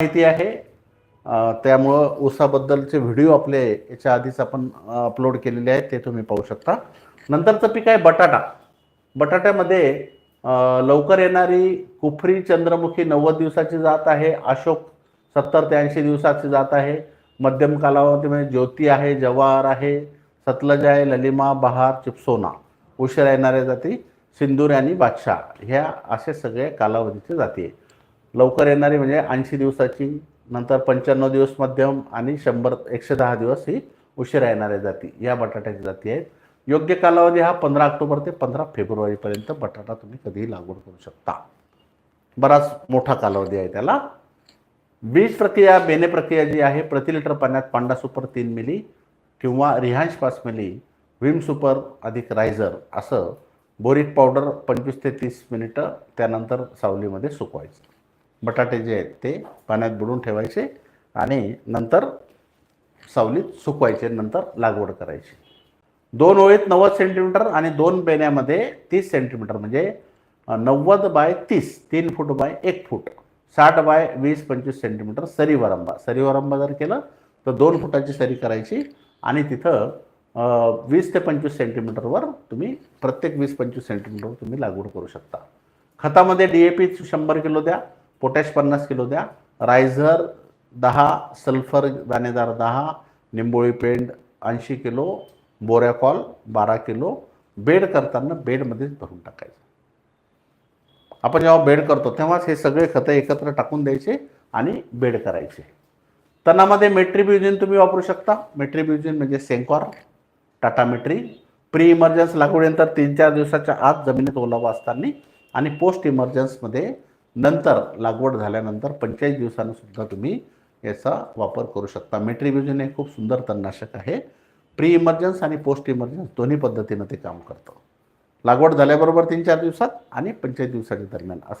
माहिती आहे. त्यामुळं ऊसाबद्दलचे व्हिडिओ आपले याच्या आधीच आपण अपलोड केलेले आहेत ते तुम्ही पाहू शकता. नंतरचं पीक आहे बटाटा. बटाट्यामध्ये लवकर येणारी कुफरी चंद्रमुखी नव्वद दिवसाची जात आहे अशोक सत्तर ते ऐंशी दिवसाची जात आहे. मध्यम कालावधीमध्ये ज्योती आहे जवार आहे सतलज आहे ललिमा बहार चिप्सोना. उशिरा येणाऱ्या जाती सिंदूर आणि बादशाह. ह्या असे सगळे कालावधीचे जाती आहे. लवकर येणारी म्हणजे ऐंशी दिवसाची नंतर पंच्याण्णव दिवस मध्यम आणि शंभर एकशे दहा दिवस ही उशिरा येणाऱ्या जाती. या बटाट्याच्या जाती आहेत. योग्य कालावधी हा पंधरा ऑक्टोबर ते पंधरा फेब्रुवारीपर्यंत बटाटा तुम्ही कधीही लागवड करू शकता. बराच मोठा कालावधी आहे त्याला. बीज प्रक्रिया बेने प्रक्रिया जी आहे प्रति लिटर पाण्यात पांडा सुपर तीन मिली किंवा रिहांश पाच मिली विम सुपर अधिक रायझर असं बोरिक पावडर पंचवीस ते तीस मिनिटं त्यानंतर सावलीमध्ये सुकवायचं. बटाटे जे आहेत ते पाण्यात बुडून ठेवायचे आणि नंतर सावलीत सुकवायचे नंतर लागवड करायची. दोन ओळीत नव्वद सेंटीमीटर आणि दोन बेण्यामध्ये तीस सेंटीमीटर म्हणजे नव्वद बाय तीस तीन फूट बाय एक फूट साठ बाय वीस पंचवीस सेंटीमीटर सरी वरंबा सरी वरंबा जर केलं तर दोन फुटाची सरी करायची आणि तिथं वीस ते पंचवीस सेंटीमीटरवर तुम्ही प्रत्येक वीस पंचवीस सेंटीमीटरवर तुम्ही लागवड करू शकता. खतामध्ये डी ए पी शंभर किलो द्या. पोटॅश पन्नास किलो द्या. रायझर दहा सल्फर दाणेदार दहा निंबोळी पेंड ऐंशी किलो बोरॅकॉल बारा किलो. बेड करताना बेडमध्येच भरून टाकायचं. आपण जेव्हा बेड करतो तेव्हाच हे सगळे खतं एकत्र टाकून द्यायचे आणि बेड करायचे. तणामध्ये मेट्रीब्युजिन तुम्ही वापरू शकता. मेट्रीब्युजिन म्हणजे Sencor Tata Metri. Pre emergence लागवडीनंतर तीन चार दिवसाच्या आत जमिनीत ओलावा असताना आणि पोस्ट इमर्जन्समध्ये नंतर लागवड झाल्यानंतर पंचेचाळीस दिवसानं सुद्धा तुम्ही याचा वापर करू शकता. मेट्रीब्युजिन हे खूप सुंदर तणनाशक आहे. प्री इमर्जन्स आणि पोस्ट इमर्जन्स दोन्ही पद्धतीनं ते काम करतं. लागवड झाल्याबरोबर तीन चार दिवसात आणि पंचेचाळीस दिवसाच्या दरम्यान असं